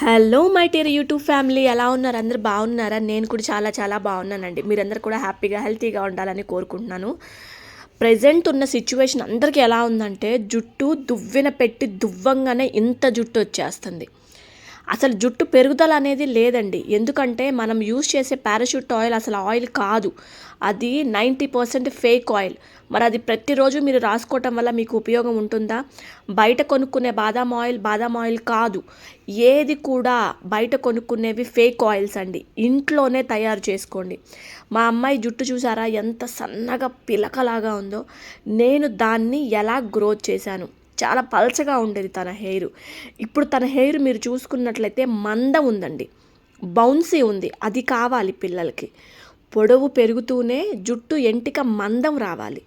Hello my dear YouTube family ఎలా ఉన్నారు? అందరు బాగున్నారా? నేను కూడా చాలా చాలా బాగున్నానండి. మీరందరూ కూడా హ్యాపీగా హెల్తీగా ఉండాలని కోరుకుంటున్నాను. ప్రజెంట్ ఉన్న సిచ్యువేషన్ అందరికీ ఎలా ఉందంటే జుట్టు దువ్వెన పెట్టి దువ్వంగానే ఇంత జుట్టు వచ్చేస్తుంది. అసలు జుట్టు పెరుగుదల అనేది లేదండి. ఎందుకంటే మనం యూజ్ చేసే పారాషూట్ ఆయిల్ అసలు ఆయిల్ కాదు. అది నైంటీ పర్సెంట్ ఫేక్ ఆయిల్. మరి అది ప్రతిరోజు మీరు రాసుకోవటం వల్ల మీకు ఉపయోగం ఉంటుందా? బయట కొనుక్కునే బాదాం ఆయిల్ బాదాం ఆయిల్ కాదు. ఏది కూడా బయట కొనుక్కునేవి ఫేక్ ఆయిల్స్ అండి. ఇంట్లోనే తయారు చేసుకోండి. మా అమ్మాయి జుట్టు చూసారా? ఎంత సన్నగా పిలకలాగా ఉందో. నేను దాన్ని ఎలా గ్రోత్ చేశాను? చాలా పల్చగా ఉండేది తన హెయిర్. ఇప్పుడు తన హెయిర్ మీరు చూసుకున్నట్లయితే మందం ఉందండి. బౌన్సీ ఉంది. అది కావాలి పిల్లలకి. పొడవు పెరుగుతూనే జుట్టు ఎంటిక మందం రావాలి.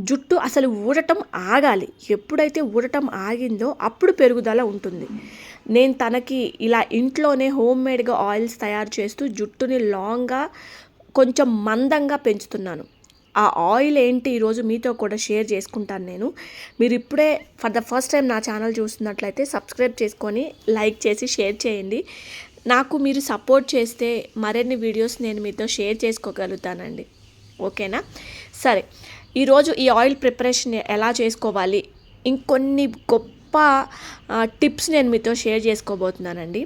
జుట్టు అసలు ఊడటం ఆగాలి. ఎప్పుడైతే ఊడటం ఆగిందో అప్పుడు పెరుగుదల ఉంటుంది. నేను తనకి ఇలా ఇంట్లోనే హోమ్ మేడ్గా ఆయిల్స్ తయారు చేస్తూ జుట్టుని లాంగ్గా కొంచెం మందంగా పెంచుతున్నాను. ఆ ఆయిల్ ఏంటి ఈరోజు మీతో కూడా షేర్ చేసుకుంటాను నేను. మీరు ఇప్పుడే ఫర్ ద ఫస్ట్ టైం నా ఛానల్ చూస్తున్నట్లయితే సబ్స్క్రైబ్ చేసుకొని లైక్ చేసి షేర్ చేయండి. నాకు మీరు సపోర్ట్ చేస్తే మరిన్ని వీడియోస్ నేను మీతో షేర్ చేసుకోగలుగుతానండి. ఓకేనా? సరే. ఈరోజు ఈ ఆయిల్ ప్రిపరేషన్ ఎలా చేసుకోవాలి? ఇంకొన్ని గొప్ప టిప్స్ నేను మీతో షేర్ చేసుకోబోతున్నానండి.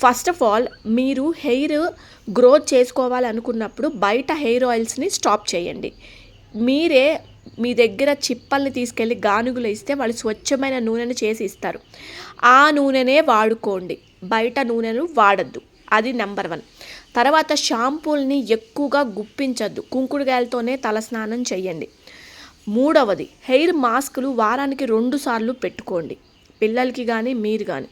ఫస్ట్ ఆఫ్ ఆల్ మీరు హెయిర్ గ్రోత్ చేసుకోవాలనుకున్నప్పుడు బయట హెయిర్ ఆయిల్స్ని స్టాప్ చేయండి. మీరే మీ దగ్గర చిప్పల్ని తీసుకెళ్ళి గానుగులు ఇస్తే వాళ్ళు స్వచ్ఛమైన నూనెను చేసి ఇస్తారు. ఆ నూనెనే వాడుకోండి. బయట నూనెను వాడద్దు. అది నెంబర్ వన్ తర్వాత షాంపూల్ని ఎక్కువగా గుప్పించద్దు. కుంకుడుగాయలతోనే తలస్నానం చేయండి. మూడవది హెయిర్ మాస్కులు వారానికి రెండు సార్లు పెట్టుకోండి. పిల్లలకి కానీ మీరు కానీ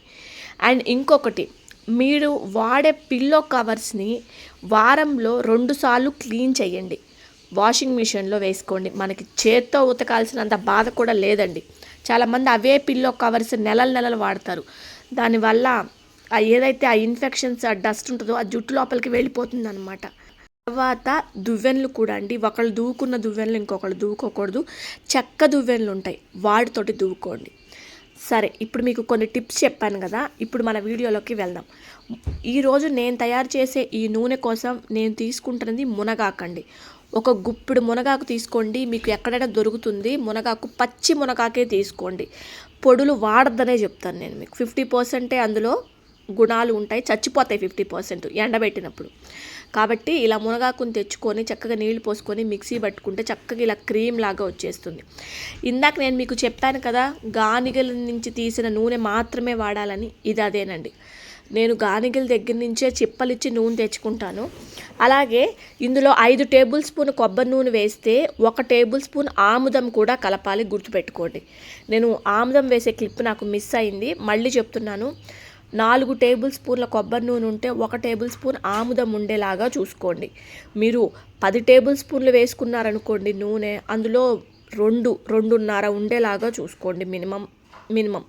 అండ్ ఇంకొకటి మీరు వాడే పిల్లో కవర్స్ని వారంలో రెండు సార్లు క్లీన్ చేయండి. వాషింగ్ మిషన్లో వేసుకోండి. మనకి చేత్తో ఉతకాల్సినంత బాధ కూడా లేదండి. చాలామంది అవే పిల్లో కవర్స్ నెలలు నెలలు వాడతారు. దానివల్ల ఏదైతే ఆ ఇన్ఫెక్షన్స్ ఆ డస్ట్ ఉంటుందో ఆ జుట్టు లోపలికి వెళ్ళిపోతుంది అనమాట తర్వాత దువ్వెనలు కూడా అండి. ఒకళ్ళు దువ్వుకున్న దువ్వెనలు ఇంకొకళ్ళు దువ్వుకోకూడదు. చెక్క దువ్వెనలు ఉంటాయి. వాటితోటి దువ్వుకోండి. సరే ఇప్పుడు మీకు కొన్ని టిప్స్ చెప్పాను కదా. ఇప్పుడు మన వీడియోలోకి వెళ్దాం. ఈరోజు నేను తయారు చేసే ఈ నూనె కోసం నేను తీసుకుంటున్నది మునగాకండి. ఒక గుప్పిడు మునగాకు తీసుకోండి. మీకు ఎక్కడైనా దొరుకుతుంది. మునగాకు పచ్చి మునగాకే తీసుకోండి. పొడులు వాడద్దనే చెప్తాను నేను మీకు. ఫిఫ్టీ పర్సెంటే అందులో గుణాలు ఉంటాయి చచ్చిపోతాయి ఫిఫ్టీ పర్సెంట్ ఎండబెట్టినప్పుడు. కాబట్టి ఇలా మునగాకుని తెచ్చుకొని చక్కగా నీళ్ళు పోసుకొని మిక్సీ పట్టుకుంటే చక్కగా ఇలా క్రీమ్ లాగా వచ్చేస్తుంది. ఇందాక నేను మీకు చెప్పాను కదా గానిగల నుంచి తీసిన నూనె మాత్రమే వాడాలని ఇది అదేనండి. నేను గానిగల దగ్గర నుంచే చిప్పలిచ్చి నూనె తెచ్చుకుంటాను. అలాగే ఇందులో ఐదు టేబుల్ స్పూన్ కొబ్బరి నూనె వేస్తే ఒక టేబుల్ స్పూన్ ఆముదం కూడా కలపాలి గుర్తుపెట్టుకోండి. నేను ఆముదం వేసే క్లిప్ నాకు మిస్ అయింది మళ్ళీ చెప్తున్నాను. నాలుగు టేబుల్ స్పూన్ల కొబ్బరి నూనె ఉంటే ఒక టేబుల్ స్పూన్ ఆముదం ఉండేలాగా చూసుకోండి. మీరు పది టేబుల్ స్పూన్లు వేసుకున్నారనుకోండి నూనె అందులో రెండు రెండున్నర ఉండేలాగా చూసుకోండి మినిమం మినిమం.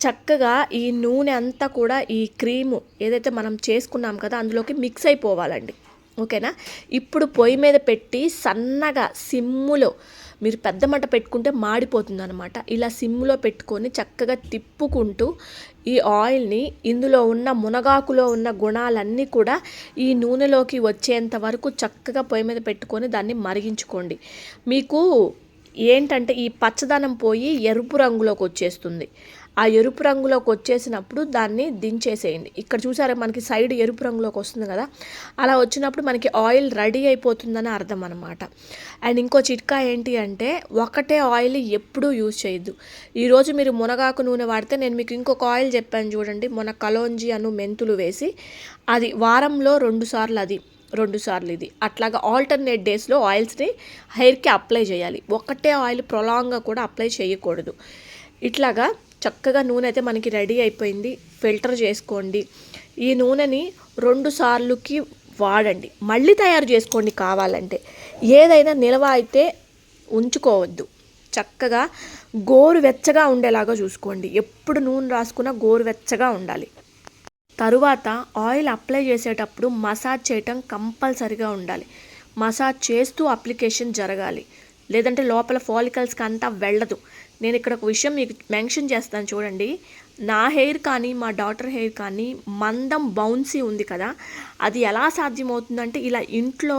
చక్కగా ఈ నూనె అంతా కూడా ఈ క్రీము ఏదైతే మనం చేసుకున్నాం కదా అందులోకి మిక్స్ అయిపోవాలండి. ఓకేనా? ఇప్పుడు పొయ్యి మీద పెట్టి సన్నగా సిమ్ములో మీరు పెద్ద మంట పెట్టుకుంటే మాడిపోతుంది అనమాట ఇలా సిమ్లో పెట్టుకొని చక్కగా తిప్పుకుంటూ ఈ ఆయిల్ని ఇందులో ఉన్న మునగాకులో ఉన్న గుణాలన్నీ కూడా ఈ నూనెలోకి వచ్చేంత వరకు చక్కగా పొయ్యి మీద పెట్టుకొని దాన్ని మరిగించుకోండి. మీకు ఏంటంటే ఈ పచ్చదనం పోయి ఎరుపు రంగులోకి వచ్చేస్తుంది. ఆ ఎరుపు రంగులోకి వచ్చేసినప్పుడు దాన్ని దించేసేయండి. ఇక్కడ చూసారా మనకి సైడ్ ఎరుపు రంగులోకి వస్తుంది కదా? అలా వచ్చినప్పుడు మనకి ఆయిల్ రెడీ అయిపోతుందని అర్థం అనమాట అండ్ ఇంకో చిట్కా ఏంటి అంటే ఒకటే ఆయిల్ ఎప్పుడూ యూజ్ చేయొద్దు. ఈరోజు మీరు మునగాకు నూనె వాడితే నేను మీకు ఇంకొక ఆయిల్ చెప్పాను చూడండి. మొన్న కలోంజి అను మెంతులు వేసి అది వారంలో రెండు సార్లు అది రెండు సార్లు ఇది. అట్లాగా ఆల్టర్నేట్ డేస్లో ఆయిల్స్ని హెయిర్కి అప్లై చేయాలి. ఒకటే ఆయిల్ ప్రొలాంగ్గా కూడా అప్లై చేయకూడదు. ఇట్లాగా చక్కగా నూనె అయితే మనకి రెడీ అయిపోయింది. ఫిల్టర్ చేసుకోండి. ఈ నూనెని రెండు సార్లుకి వాడండి. మళ్ళీ తయారు చేసుకోండి కావాలంటే. ఏదైనా నిల్వ అయితే ఉంచుకోవద్దు. చక్కగా గోరువెచ్చగా ఉండేలాగా చూసుకోండి. ఎప్పుడు నూనె రాసుకున్నా గోరువెచ్చగా ఉండాలి. తరువాత ఆయిల్ అప్లై చేసేటప్పుడు మసాజ్ చేయటం కంపల్సరిగా ఉండాలి. మసాజ్ చేస్తూ అప్లికేషన్ జరగాలి. లేదంటే లోపల ఫాలికల్స్కి అంతా వెళ్ళదు. నేను ఇక్కడ ఒక విషయం మీకు మెన్షన్ చేస్తాను చూడండి. నా హెయిర్ కానీ మా డాటర్ హెయిర్ కానీ మందం బౌన్సీ ఉంది కదా. అది ఎలా సాధ్యమవుతుందంటే ఇలా ఇంట్లో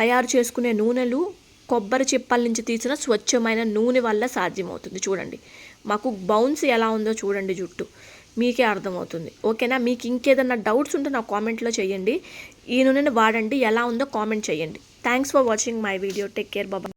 తయారు చేసుకునే నూనెలు కొబ్బరి చిప్పల నుంచి తీసిన స్వచ్ఛమైన నూనె వల్ల సాధ్యమవుతుంది చూడండి. మాకు బౌన్స్ ఎలా ఉందో చూడండి జుట్టు. మీకే అర్థమవుతుంది. ఓకేనా? మీకు ఇంకేదన్నా డౌట్స్ ఉంటే నా కామెంట్లో చేయండి ఈ నూనెని వాడండి ఎలా ఉందో కామెంట్ చేయండి thanks for watching my video take care Baba